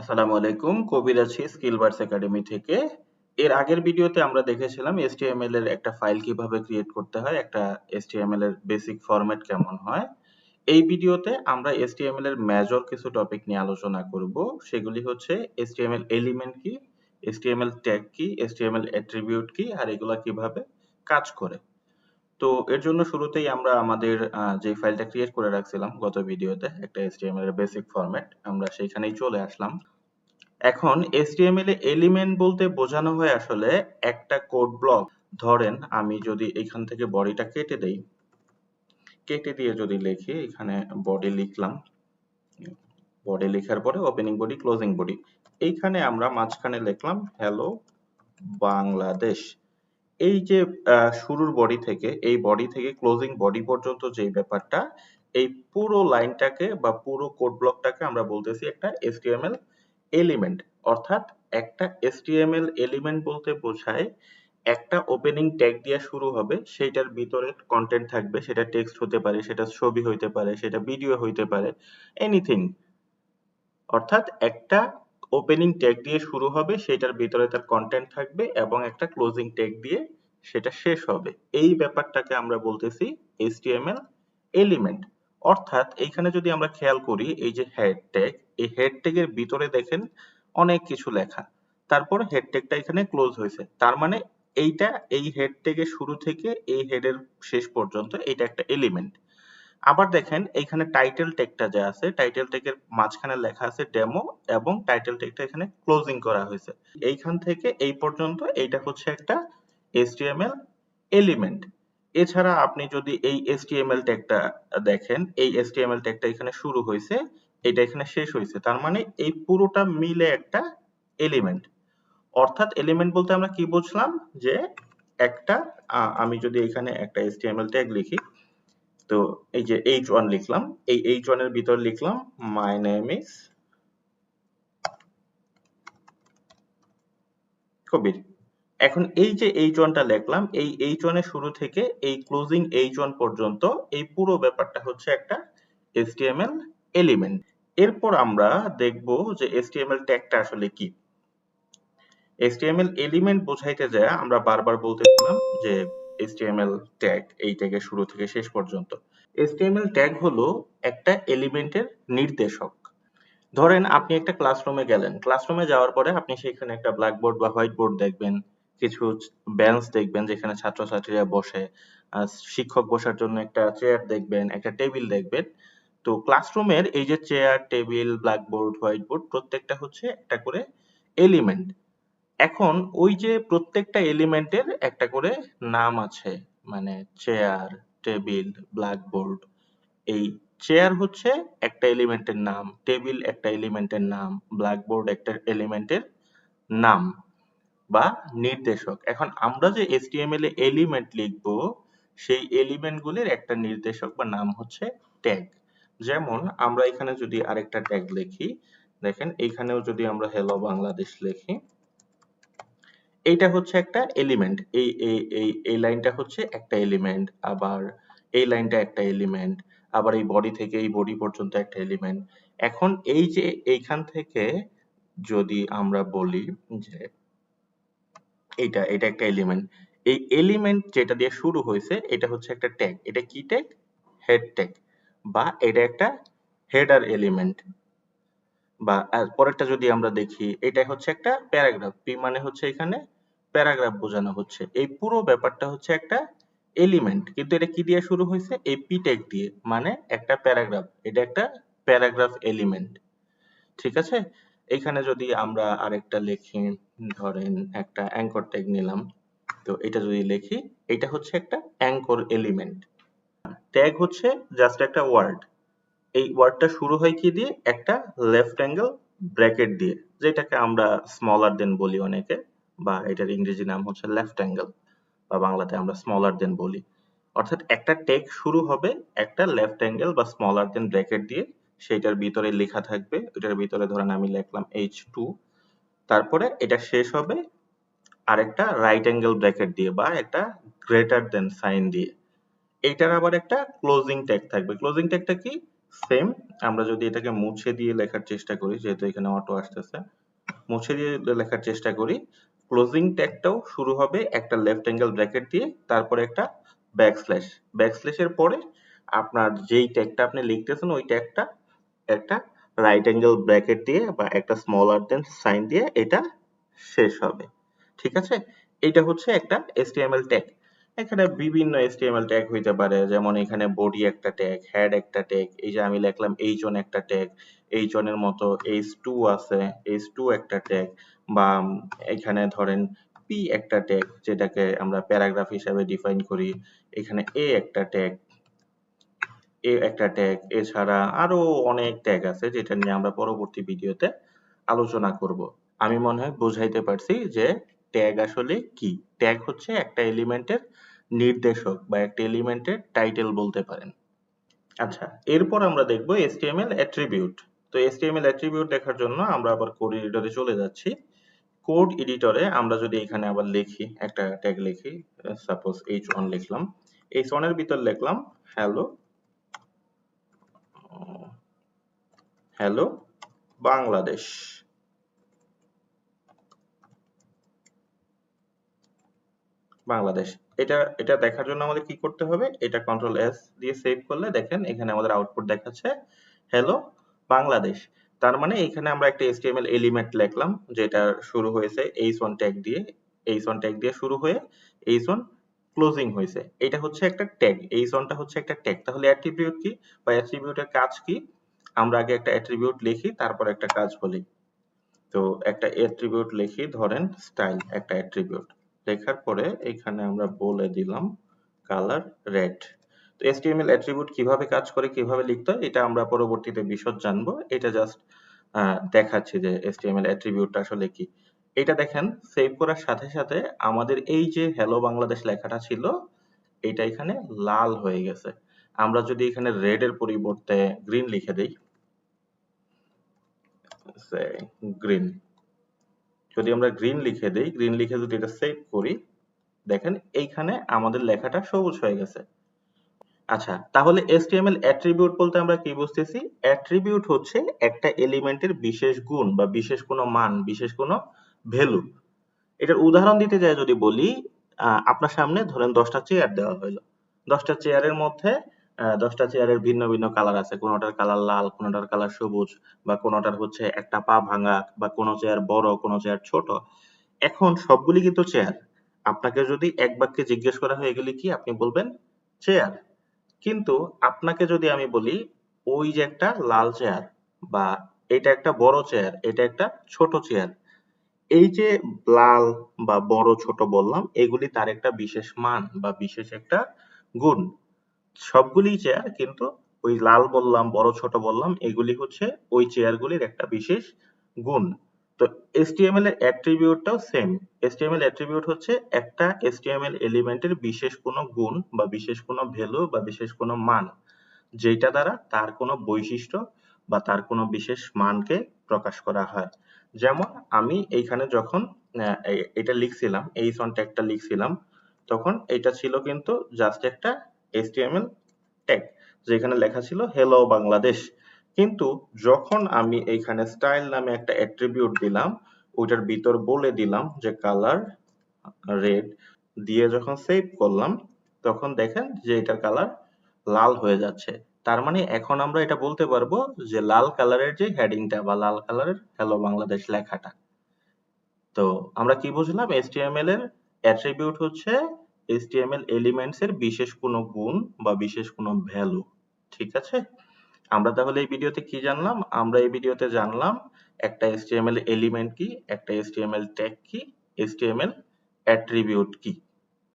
আসসালামু আলাইকুম, কবির আছি স্কিলবার্স একাডেমি থেকে। এর আগের ভিডিওতে আমরা দেখেছিলাম HTML এর একটা ফাইল কীভাবে ক্রিয়েট করতে হয়, একটা HTML এর বেসিক ফরম্যাট কেমন হয়। এই ভিডিওতে আমরা HTML এর মেজর কিছু টপিক নিয়ে আলোচনা করব। সেগুলি হচ্ছে HTML এলিমেন্ট কি, HTML ট্যাগ কি, HTML অ্যাট্রিবিউট কি, আর এগুলা কীভাবে কাজ করে। তো এর জন্য শুরুতেই আমরা আমাদের যে ফাইলটা ক্রিয়েট করে রাখছিলাম গত ভিডিওতে একটা HTML এর বেসিক ফরম্যাট আমরা সেইখানেই চলে আসলাম। এখন HTML এ এলিমেন্ট বলতে বোঝানো হয় আসলে একটা কোড ব্লক ধরেন আমি যদি এখান থেকে বডিটা কেটে দেই, কেটে দিয়ে যদি লিখি, এখানে বডি লিখলাম বডি লেখার পরে ওপেনিং বডি ক্লোজিং বডি এইখানে আমরা মাঝখানে লিখলাম হ্যালো বাংলাদেশ এই যে শুরুর বডি থেকে, এই বডি থেকে ক্লোজিং বডি পর্যন্ত যে ব্যাপারটা, এই পুরো লাইনটাকে বা পুরো কোড ব্লকটাকে আমরা বলতেছি একটা HTML এলিমেন্ট অর্থাৎ একটা HTML এলিমেন্ট বলতে বোঝায় একটা ওপেনিং ট্যাগ দিয়ে শুরু হবে, সেইটার ভিতরে কন্টেন্ট থাকবে, সেটা টেক্সট হতে পারে, সেটা ছবি হইতে পারে, সেটা ভিডিও হইতে পারে এনিথিং অর্থাৎ একটা ওপেনিং ট্যাগ দিয়ে শুরু হবে, সেটার ভিতরে তার কন্টেন্ট থাকবে এবং একটা ক্লোজিং ট্যাগ দিয়ে সেটা শেষ হবে। এই ব্যাপারটাকে আমরা বলতেছি HTML এলিমেন্ট অর্থাৎ এইখানে যদি আমরা খেয়াল করি, এই যে হেড ট্যাগ এই হেড ট্যাগের ভিতরে দেখেন অনেক কিছু লেখা। তারপর হেড ট্যাগটা এখানে ক্লোজ হয়েছে। তার মানে এইটা, এই হেড ট্যাগের শুরু থেকে এই হেডের শেষ পর্যন্ত এটা একটা এলিমেন্ট আবার দেখেন এইখানে টাইটেল ট্যাগটা যা আছে টাইটেল ট্যাগের মাঝখানে লেখা আছে ডেমো এবং টাইটেল ট্যাগটা এখানে ক্লোজিং করা হয়েছে। এইখান থেকে এই পর্যন্ত এইটা হচ্ছে একটা HTML এলিমেন্ট এছাড়া আপনি যদি এই HTML ট্যাগটা দেখেন, এই HTML ট্যাগটা এখানে শুরু হয়েছে, এটা এখানে শেষ হয়েছে। তার মানে এই পুরোটা মিলে একটা এলিমেন্ট অর্থাৎ এলিমেন্ট বলতে আমরা কি বুঝলাম? যে একটা আমি যদি এখানে একটা HTML ট্যাগ লিখি তো এই যে এইচ ওয়ান লিখলাম, এই এইচ ওয়ানের ভিতর লিখলাম মাই নেম ইজ কবির। এখন এই যে এইচ ওয়ানটা লিখলাম, এই এইচ ওয়ানের শুরু থেকে এই ক্লোজিং এইচ ওয়ান পর্যন্ত এই পুরো ব্যাপারটা হচ্ছে একটা HTML এলিমেন্ট এরপর আমরা দেখব যে HTML ট্যাগটা আসলে কি। HTML এলিমেন্ট বোঝাইতে যায়, আমরা বারবার বলতেছিলাম যে HTML ট্যাগ এই ট্যাগের শুরু থেকে শেষ পর্যন্ত। HTML ট্যাগ হলো একটা এলিমেন্টের নির্দেশক। ধরেন আপনি একটা ক্লাসরুমে গেলেন। ক্লাসরুমে যাওয়ার পরে আপনি সেখানে একটা ব্ল্যাকবোর্ড বা হোয়াইট বোর্ড দেখবেন, কিছু বেঞ্চ দেখবেন যেখানে ছাত্রছাত্রীরা বসে শিক্ষক বসার জন্য একটা চেয়ার দেখবেন, একটা টেবিল দেখবেন। তো ক্লাসরুমের এই যে chair table blackboard white board প্রত্যেকটা হচ্ছে একটা করে এলিমেন্ট এখন ওই যে প্রত্যেকটা এলিমেন্টের একটা করে নাম আছে মানে চেয়ার টেবিল ব্ল্যাকবোর্ড এই চেয়ার হচ্ছে একটা এলিমেন্টের নাম টেবিল একটা এলিমেন্টের নাম ব্ল্যাকবোর্ড একটা এলিমেন্টের নাম বা নির্দেশক। এখন আমরা যে HTML এ এলিমেন্ট লিখব, সেই এলিমেন্ট গুলির একটা নির্দেশক বা নাম হচ্ছে ট্যাগ যেমন আমরা এখানে যদি আরেকটা ট্যাগ লিখি, দেখেন এখানেও যদি আমরা হ্যালো বাংলাদেশ লিখি এইটা হচ্ছে একটা এলিমেন্ট এই এই এই লাইনটা হচ্ছে একটা এলিমেন্ট আবার এই লাইনটা একটা এলিমেন্ট আবার এই বডি থেকে এই বডি পর্যন্ত একটা এলিমেন্ট এখন এই যে এইখান থেকে যদি আমরা বলি যে এটা এটা একটা এলিমেন্ট এই এলিমেন্ট যেটা দিয়ে শুরু হয়েছে এটা হচ্ছে একটা ট্যাগ এটা কি ট্যাগ হেড ট্যাগ বা এটা একটা হেডার এলিমেন্ট বা পরেরটা যদি আমরা দেখি, এটা হচ্ছে একটা প্যারাগ্রাফ পি মানে হচ্ছে এখানে প্যারাগ্রাফ বোঝানো হচ্ছে। এই পুরো ব্যাপারটা হচ্ছে একটা এলিমেন্ট কিন্তু এটা কি দিয়ে শুরু হয়েছে? এই পি ট্যাগ দিয়ে মানে একটা প্যারাগ্রাফ। এটা একটা প্যারাগ্রাফ এলিমেন্ট ঠিক আছে? এখানে যদি আমরা আরেকটা লিখি, ধরেন একটা অ্যাঙ্কর ট্যাগ নিলাম, তো এটা যদি লিখি, এটা হচ্ছে একটা অ্যাঙ্কর এলিমেন্ট ট্যাগ হচ্ছে জাস্ট একটা ওয়ার্ড এই ওয়ার্ডটা শুরু হয় কি দিয়ে? একটা লেফট অ্যাঙ্গেল ব্র্যাকেট দিয়ে, যেটাকে আমরা স্মলার দেন বলি অনেকে। বা এটার ইংরেজি নাম হচ্ছে লেফট অ্যাঙ্গেল বা বাংলাতে আমরা স্মলার দেন বলি। অর্থাৎ একটা টেক শুরু হবে একটা লেফট অ্যাঙ্গেল বা স্মলার দেন ব্র্যাকেট দিয়ে, সেইটার ভিতরে লেখা থাকবে। ওটার ভিতরে ধরেন আমি লিখলাম এইচ টু তারপরে এটা শেষ হবে আরেকটা রাইট অ্যাঙ্গেল ব্র্যাকেট দিয়ে বা একটা গ্রেটার দেন সাইন দিয়ে। এইটার আবার একটা ক্লোজিং ট্যাগ থাকবে। ক্লোজিং ট্যাগটা কি? সেম আমরা যদি এটাকে মুছে দিয়ে লেখার চেষ্টা করি, যেহেতু এখানে অটো আসতেছে মুছে দিয়ে লেখার চেষ্টা করি। ক্লোজিং ট্যাগটাও শুরু হবে একটা লেফট অ্যাঙ্গেল ব্র্যাকেট দিয়ে, তারপরে একটা ব্যাকস্ল্যাশ ব্যাকস্ল্যাশের পরে আপনার যেই ট্যাগটা আপনি লিখতেছেন, ওই ট্যাগটা একটা রাইট অ্যাঙ্গেল ব্র্যাকেট দিয়ে বা একটা স্মলার দেন সাইন দিয়ে এটা শেষ হবে। ঠিক আছে? এটা হচ্ছে একটা এসটিএমএল ট্যাগ এখানে বিভিন্ন এসটিএমএল ট্যাগ হইতে পারে, যেমন এখানে বডি একটা ট্যাগ হেড একটা ট্যাগ এই যে আমি লিখলাম এইচ ওয়ান একটা ট্যাগ এইচ ওয়ানের মতো এইচ টু আছে এইচ টু একটা ট্যাগ বা এখানে ধরেন পি একটা ট্যাগ যেটাকে আমরা প্যারাগ্রাফ হিসাবে ডিফাইন করি, এখানে এ একটা ট্যাগ এ একটা ট্যাগ এছাড়া আরও অনেক ট্যাগ আছে যেটা নিয়ে আমরা পরবর্তী ভিডিওতে আলোচনা করব। আমি মনে হয় বুঝাইতে পারছি যে ট্যাগ আসলে কি? ট্যাগ হচ্ছে একটা এলিমেন্টের নির্দেশক বা একটা এলিমেন্টের টাইটেল বলতে পারেন। আচ্ছা এরপর আমরা দেখব এসটিএমএল অ্যাট্রিবিউট তো এসটিএমএল অ্যাট্রিবিউট দেখার জন্য আমরা আবার কোড এডিটরে চলে যাচ্ছি। কোড এডিটরে আমরা যদি এখানে আবার লিখি, একটা ট্যাগ লিখি সাপোজ এইচ ওয়ান লিখলাম। এইচ ওয়ানের ভিতর লিখলাম হ্যালো হ্যালো বাংলাদেশ। বাংলাদেশ। এটা এটা দেখার জন্য আমাদের কি করতে হবে? এটা কন্ট্রোল এস দিয়ে সেভ করলে দেখেন এখানে আমাদের আউটপুট দেখাচ্ছে হ্যালো বাংলাদেশ। তার মানে এখানে আমরা একটা এসটিএমএল এলিমেন্ট লিখলাম, যেটা শুরু হয়েছে এইচ ওয়ান ট্যাগ দিয়ে। এইচ ওয়ান ট্যাগ দিয়ে শুরু হয়ে এইচ ওয়ান ক্লোজিং হয়েছে। এটা হচ্ছে একটা ট্যাগ এইচ ওয়ানটা হচ্ছে একটা ট্যাগ তাহলে অ্যাট্রিবিউট কি বা অ্যাট্রিবিউটের কাজ কি? আমরা আগে একটা অ্যাট্রিবিউট লিখি, তারপর একটা কাজ বলি। তো একটা অ্যাট্রিবিউট লিখি, ধরেন স্টাইল একটা অ্যাট্রিবিউট লেখার পরে এখানে আমরা বলে দিলাম কালার রেড তো এসটিএমএল অ্যাট্রিবিউট কীভাবে কাজ করে, কীভাবে লিখতে হয়, এটা আমরা পরবর্তীতে বিশদ জানব। এটা জাস্ট দেখাচ্ছি যে এসটিএমএল অ্যাট্রিবিউটটা আসলে কি। এটা দেখেন সেভ করার সাথে সাথে আমাদের এই যে হ্যালো বাংলাদেশ লেখাটা ছিল, এটা এখানে লাল হয়ে গেছে। আমরা যদি এখানে রেড এর পরিবর্তে গ্রিন লিখে দেই গ্রিন যদি আমরা গ্রিন লিখে দেই গ্রিন লিখে যদি এটা সেভ করি, দেখেন এইখানে আমাদের লেখাটা সবুজ হয়ে গেছে। আচ্ছা তাহলে HTML অ্যাট্রিবিউট বলতে আমরা কি বুঝতেছি? অ্যাট্রিবিউট হচ্ছে একটা এলিমেন্টের বিশেষ গুণ বা বিশেষ কোনো মান, বিশেষ কোনো ভ্যালু এটার উদাহরণ দিতে যায় যদি বলি আপনার সামনে ধরেন দশটা চেয়ার দেওয়া হলো দশটা চেয়ারের মধ্যে দশটা চেয়ারের ভিন্ন ভিন্ন কালার আছে। কোনোটার কালার লাল, কোনোটার কালার সবুজ বা কোনোটার হচ্ছে একটা পা ভাঙা বা কোনো চেয়ার বড়, কোনো চেয়ার ছোট। এখন সবগুলি কিন্তু চেয়ার আপনাকে যদি এক বাক্যে জিজ্ঞেস করা হয় এগুলি কি আপনি বলবেন? চেয়ার কিন্তু আপনাকে যদি আমি বলি, ওই যে একটা লাল চেয়ার বা এটা একটা বড় চেয়ার এটা একটা ছোট চেয়ার এই যে লাল বা বড় ছোট বললাম, এগুলি তার একটা বিশেষ মান বা বিশেষ একটা গুণ। সবগুলি চেয়ার কিন্তু ওই লাল বললাম, বড় ছোট বললাম, এগুলি হচ্ছে ওই চেয়ারগুলির একটা বিশেষ গুণ। তো HTML এর অ্যাট্রিবিউটটাও সেম HTML অ্যাট্রিবিউট হচ্ছে একটা HTML এলিমেন্টের বিশেষ কোনো গুণ বা বিশেষ কোনো ভ্যালু বা বিশেষ কোনো মান যেটা দ্বারা তার কোনো বৈশিষ্ট্য বা তার কোনো বিশেষ মানকে প্রকাশ করা হয়। যেমন আমি এইখানে যখন এটা লিখছিলাম, এই সন ট্যাগটা লিখছিলাম, তখন এটা ছিল কিন্তু জাস্ট একটা HTML ট্যাগ যেখানে লেখা ছিল হ্যালো বাংলাদেশ কিন্তু যখন আমি এইখানে স্টাইল নামে একটা অ্যাট্রিবিউট দিলাম, ওইটার ভিতর বলে দিলাম যে কালার রেড দিয়ে যখন সেভ করলাম, তখন দেখেন যে এটার কালার লাল হয়ে যাচ্ছে। তার মানে এখন আমরা এটা বলতে পারব যে লাল কালারের যে হেডিংটা বা লাল কালারের হ্যালো বাংলাদেশ লেখাটা। তো আমরা কি বুঝলাম? HTML এর অ্যাট্রিবিউট হচ্ছে HTML এলিমেন্টস এর বিশেষ কোনো গুণ বা বিশেষ কোনো ভ্যালু ঠিক আছে? আমরা তাহলে এই ভিডিওতে কি জানলাম? আমরা এই ভিডিওতে জানলাম একটা HTML এলিমেন্ট কি, একটা HTML ট্যাগ কি HTML অ্যাট্রিবিউট কি।